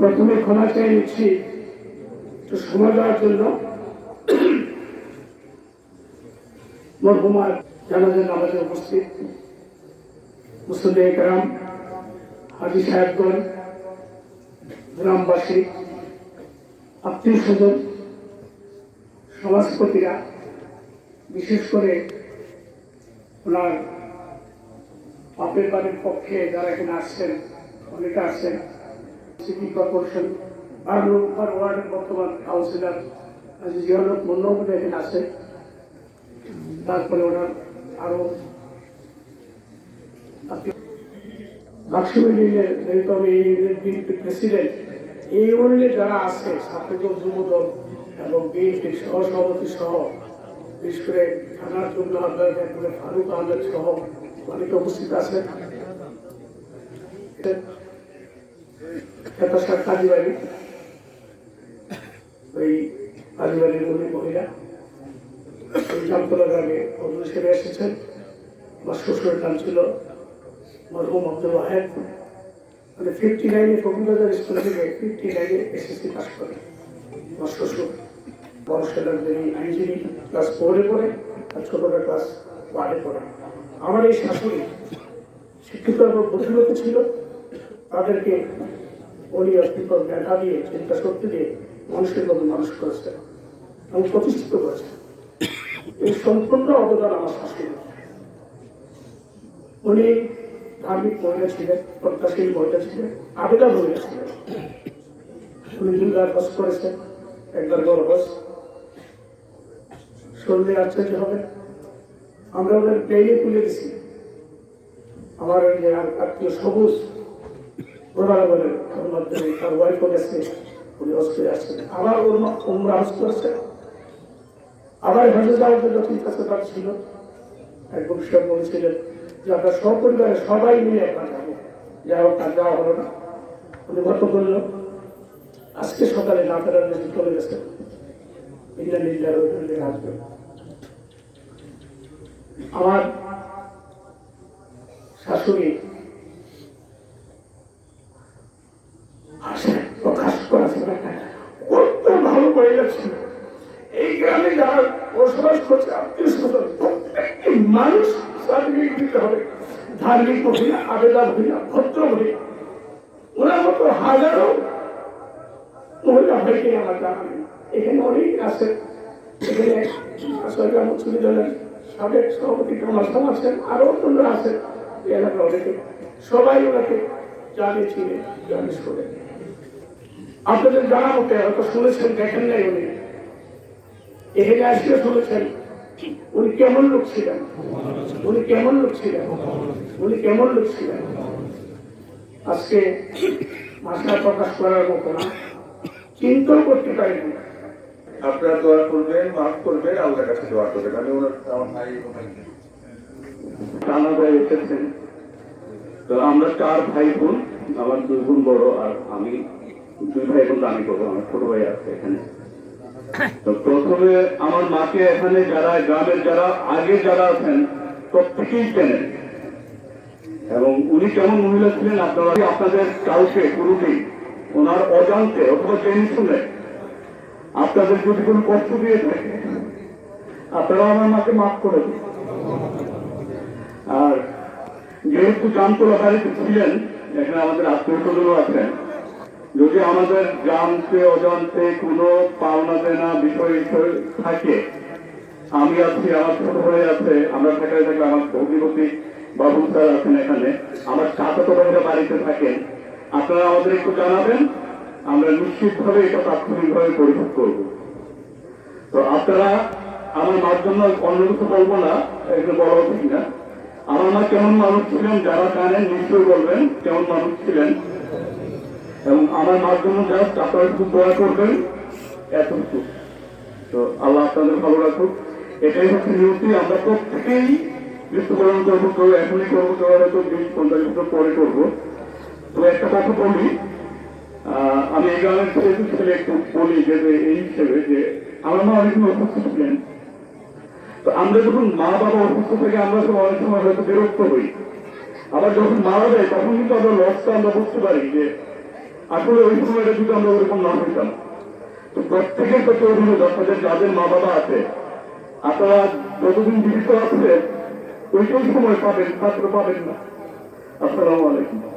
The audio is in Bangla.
প্রথমে ক্ষমা চাই নিচ্ছি সময় দেওয়ার জন্য মরহুমার জানাজার নামাজে উপস্থিত মুসলিম একরাম হাজি সাহেবগণ গ্রামবাসী আত্মীয় স্বজন সমাজপতিরা বিশেষ করে ওনার বাপের বাড়ির পক্ষে যারা এখানে আসছেন, অনেকে আসছেন, সিটি কর্পোরেশন, আর নম্বর ওয়ার্ডের বর্তমান কাউন্সিলর জিয়ানুর মন্ডল এখানে আছে তারপরে ওনার আরও আমি এই প্রেসিডেন্ট, এই ইউনিয়নে যারা আছে, ছাত্রদল, যুবদল এবং বিএনপির সহসভাপতি সহ বিশেষ করে থানার আহ্বায়ক একবারে ফারুক আহমেদ সহ অনেকে উপস্থিত আছেন। ওই মানে ফিফটি নাইনে স্কুল ফিফটি নাইনে এসএসসি পাস করে। আমার বড় ছেলের আইনজীবী ক্লাস ফোরে পড়ে, আর ছোটটা ক্লাস ওয়ানে পড়ে। আমার এই শাশুড়ি শিক্ষিত এবং বুদ্ধিমতী ছিল। তাদেরকে উনি অস্তিত্ব দেখা দিয়ে, চিন্তা শক্তি দিয়ে মানুষের মতো মানুষ করেছে এবং প্রতিষ্ঠিত করেছে এই সম্পূর্ণ অবদান আমার শাশুড়ি উনি ধার্মিক মহিলা ছিলেন প্রত্যাশীল মহিলা ছিলেন আবেদা মহিলা ছিলেন। উনি দুর্গার হস করেছেন, একবার বড় শুনলে আশ্চর্য হবে আমরা ওদের প্লেনে তুলে দিছি। আমার ওই যে আত্মীয় সবুজ ওনারা বলেন মাধ্যমে তার গেছে, উনি হস করে আসছেন আবার ওর আবার যাওয়ার জন্য ঠিক আছে তার ছিল। বলেছিলেন যে, আমরা সপরিবারে সবাই মিলে একবার যাব। হোক তার যাওয়া হলো না। উনি গত করল, আজকে সকালে না ফেরার চলে গেছে। ইন্ডিয়া নির্যার আসবে। আমার শাশুড়ি প্রকাশ করা যাবে না কত ভালো মহিলা ছিল এই গ্রামে যারা বসবাস করছে প্রত্যেকটি মানুষ হবে। ধার্মিক মহিলা ভদ্র ওনার মতো হাজারো মহিলা আমার এখানে অনেক আছে। মুসলিম দলের সাবেক সভাপতি আছেন অন্যরা আছেন অনেকে সবাই ওনাকে চিনে জানিস করে আপনাদের জানা মতে হয়তো শুনেছেন দেখেন নাই উনি এখানে আসলে শুনেছেন উনি কেমন লোক ছিলেন উনি কেমন লোক ছিলেন উনি কেমন লোক ছিলেন আজকে ভাষা প্রকাশ করার মতো না। চিন্তাও করতে পারিনি। আপনারা দোয়া করবেন, মাফ করবেন, আল্লাহর কাছে দোয়া করবেন। আমি ওনার আমার ভাই কানাডায় এসেছেন। তো আমরা চার ভাই বোন, আমার দুই বোন বড় আর আমি দুই ভাই বোন আমি করব আমার ছোট ভাই আছে এখানে। তো প্রথমে আমার মাকে এখানে যারা গ্রামের যারা আগে যারা আছেন, প্রত্যেকেই চেনেন। এবং উনি কেমন মহিলা ছিলেন আপনারা আপনাদের কাউকে পুরোটি ওনার অজান্তে অথবা জেনে শুনে আপনাদের যদি কোনো কষ্ট দিয়ে থাকে আপনারা আমার মাকে মাফ করে দিন। আর যেহেতু জামতলা বাড়িতে ছিলেন, এখানে আমাদের আত্মীয় আছেন, যদি আমাদের জানতে, অজান্তে কোনো পাওনা দেনা বিষয় থাকে, আমি আছি, আমার ছোট ভাই আছে, আমরা থাকায় থাকলে আমার ভগ্নিপতি বাবু স্যার আছেন এখানে, আমার চাচাতো ভাইরা বাড়িতে থাকেন, আপনারা আমাদের একটু জানাবেন। আমরা নিশ্চিতভাবে এটা তাৎক্ষণিকভাবে পরিশোধ করব। তো আপনারা আমার মার জন্য অন্য বলব না এগুলো বলা উচিত না। আমার মা কেমন মানুষ ছিলেন, যারা জানেন, নিশ্চয়ই বলবেন কেমন মানুষ ছিলেন। এবং আমার মার জন্য জাস্ট আপনারা একটু দোয়া করবেন, এতটুকু। তো আল্লাহ আপনাদের ভালো রাখুক। এটাই হচ্ছে নিয়তি। আমরা প্রত্যেকেই মৃত্যুবরণ করব, কেউ এখনই করব, কেউ হয়তো বিশ পঞ্চাশ বছর পরে করব। তো একটা কথা বলি আমি এই গ্রামের ছেলে ছেলে একটু বলি যে এই হিসেবে যে আমার মা অনেক সময় অসুস্থ ছিলেন। তো আমরা যখন মা বাবা অসুস্থ থেকে আমরা তো অনেক সময় হয়তো বিরক্ত হই। আবার যখন মারা যায়, তখন কিন্তু আমরা লসটা আমরা বুঝতে পারি যে আসলে ওই সময়টা যদি আমরা ওরকম না হইতাম। তো প্রত্যেকের কাছে অনুরোধ, আপনাদের যাদের মা বাবা আছে, আপনারা যতদিন জীবিত আছে ওইটাই সময় পাবেন ছাত্র পাবেন না। আসসালামু আলাইকুম।